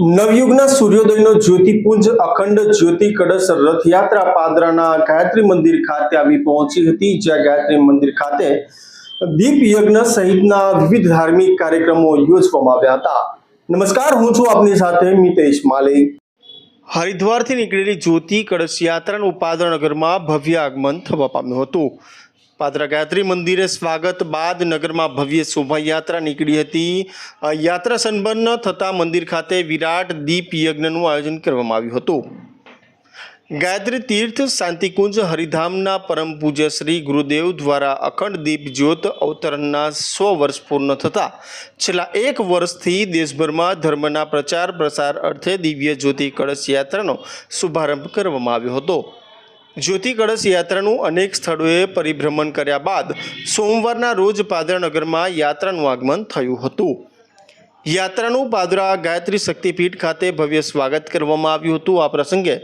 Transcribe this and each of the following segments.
નવયુગના સૂર્યોદયનો જ્યોતિપુંજ અખંડ જ્યોતિ કળશ રથયાત્રા પાદરાના ગાયત્રી મંદિર ખાતે આવી પહોંચી હતી. જ્યાં ગાયત્રી મંદિર ખાતે દીપ યજ્ઞ સહિતના વિવિધ ધાર્મિક કાર્યક્રમો યોજવામાં આવ્યા હતા. નમસ્કાર, હું છું આપની સાથે મિતેશ માલી હરિદ્વારથી નીકળેલી જ્યોતિ કળશ યાત્રાનું પાદરનગરમાં ભવ્ય આગમન થવા પામ્યું હતું. પાદરા ગાયત્રી મંદિરે સ્વાગત બાદ નગરમાં ભવ્ય શોભાયાત્રા નીકળી હતી. યાત્રા સંપન્ન થતાં મંદિર ખાતે વિરાટ દીપ યજ્ઞનું આયોજન કરવામાં આવ્યું હતું. ગાયત્રી તીર્થ શાંતિકુંજ હરિધામના પરમ પૂજ્ય શ્રી ગુરુદેવ દ્વારા અખંડ દીપ જ્યોત અવતરણના સો વર્ષ પૂર્ણ થતાં છેલ્લા એક વર્ષથી દેશભરમાં ધર્મના પ્રચાર પ્રસાર અર્થે દિવ્ય જ્યોતિ કળશ યાત્રાનો શુભારંભ કરવામાં આવ્યો હતો. જ્યોતિ કળશ યાત્રાનું અનેક સ્થળોએ પરિભ્રમણ કર્યા બાદ સોમવારના રોજ પાદરાનગરમાં યાત્રાનું આગમન થયું હતું. યાત્રાનું પાદરા ગાયત્રી શક્તિપીઠ ખાતે ભવ્ય સ્વાગત કરવામાં આવ્યું હતું. આ પ્રસંગે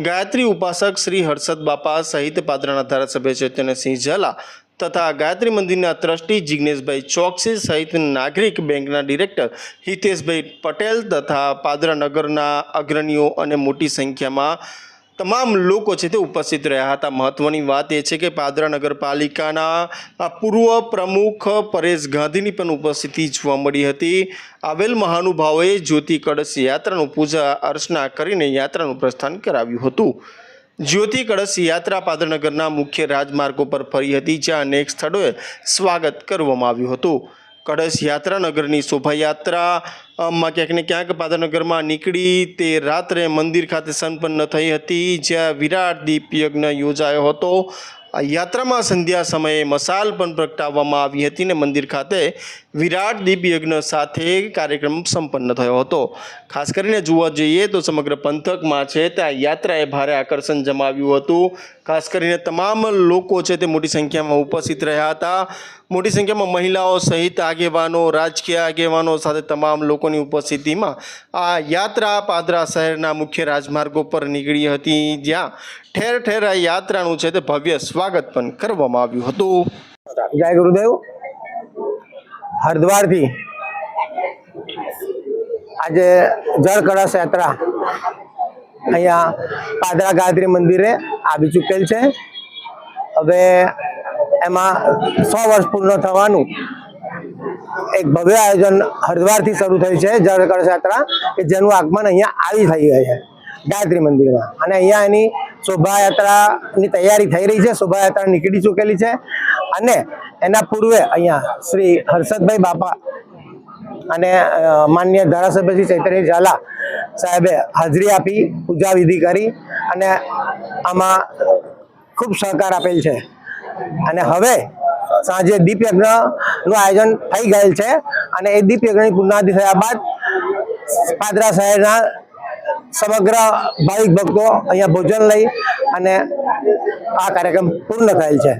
ગાયત્રી ઉપાસક શ્રી હર્ષદ બાપા સહિત પાદરાના ધારાસભ્ય ચૈતન્યસિંહ ઝાલા તથા ગાયત્રી મંદિરના ટ્રસ્ટી જિજ્ઞેશભાઈ ચોકસી સહિત નાગરિક બેંકના ડિરેક્ટર હિતેશભાઈ પટેલ તથા પાદરા નગરના અગ્રણીઓ અને મોટી સંખ્યામાં તમામ લોકો છે તે ઉપસ્થિત રહ્યા હતા. મહત્ત્વની વાત એ છે કે પાદરા નગરપાલિકાના પૂર્વ પ્રમુખ પરેશ ગાંધીની પણ ઉપસ્થિતિ જોવા મળી હતી. આવેલ મહાનુભાવોએ જ્યોતિ કળશ યાત્રાનું પૂજા અર્ચના કરીને યાત્રાનું પ્રસ્થાન કરાવ્યું હતું. જ્યોતિ કળશ યાત્રા પાદરનગરના મુખ્ય રાજમાર્ગો પર ફરી હતી, જ્યાં અનેક સ્થળોએ સ્વાગત કરવામાં આવ્યું હતું. કળશ યાત્રા નગરની શોભાયાત્રામાં ક્યાંક ને ક્યાંક પાદરનગરમાં નીકળી તે રાત્રે મંદિર ખાતે સંપન્ન થઈ હતી, જ્યાં વિરાટ દીપ યજ્ઞ યોજાયો હતો. આ યાત્રામાં સંધ્યા સમયે મસાલ પણ પ્રગટાવવામાં આવી હતી ને મંદિર ખાતે વિરાટ દીપ યજ્ઞ સાથે કાર્યક્રમ સંપન્ન થયો હતો. ખાસ કરીને જોવા જઈએ તો સમગ્ર પંથકમાં છે ત્યાં યાત્રાએ ભારે આકર્ષણ જમાવ્યું હતું. ખાસ કરીને તમામ લોકો છે તે મોટી સંખ્યામાં ઉપસ્થિત રહ્યા હતા. મોટી સંખ્યામાં મહિલાઓ સહિત આગેવાનો, રાજકીય આગેવાનો સાથે તમામ લોકોની ઉપસ્થિતિમાં આ યાત્રા પાદરા શહેરના મુખ્ય રાજમાર્ગો પર નીકળી હતી. જ્યાં ઠેર ઠેર આ યાત્રાનું છે તે ભવ્ય સ્વાગત પણ કરવામાં આવ્યું હતું. જય ગુરુદેવ. હરિદ્વારથી આજે જળ કળશ યાત્રા અહીંયા પાદરા ગાયત્રી મંદિરે આવી ચૂકેલ છે. હવે એમાં સો વર્ષ પૂર્ણ થવાનું. એક ભવ્ય આયોજન હરિદ્વારથી શરૂ થયું છે જળ કળશ યાત્રા કે જેનું આગમન અહીંયા આવી થઈ ગયું છે, ગાયત્રી મંદિરમાં. અને અહીંયા એની શોભાયાત્રાની તૈયારી થઈ રહી છે, શોભાયાત્રા નીકળી ચૂકેલી છે. અને એના પૂર્વે અહીંયા શ્રી હર્ષદભાઈ બાપા અને માન્ય ધારાસભ્ય શ્રી ચૈતન્ય ઝાલા સાહેબે હાજરી આપી, પૂજા વિધિ કરી અને આમાં ખૂબ સહકાર આપેલ છે. અને હવે સાંજે દીપ યજ્ઞનું આયોજન થઈ ગયેલ છે. અને એ દીપ યજ્ઞની પૂર્ણાહુતિ થયા બાદ પાદરા શહેરના સમગ્ર ભાવિક ભક્તો અહીંયા ભોજન લઈ અને આ કાર્યક્રમ પૂર્ણ થયેલ છે.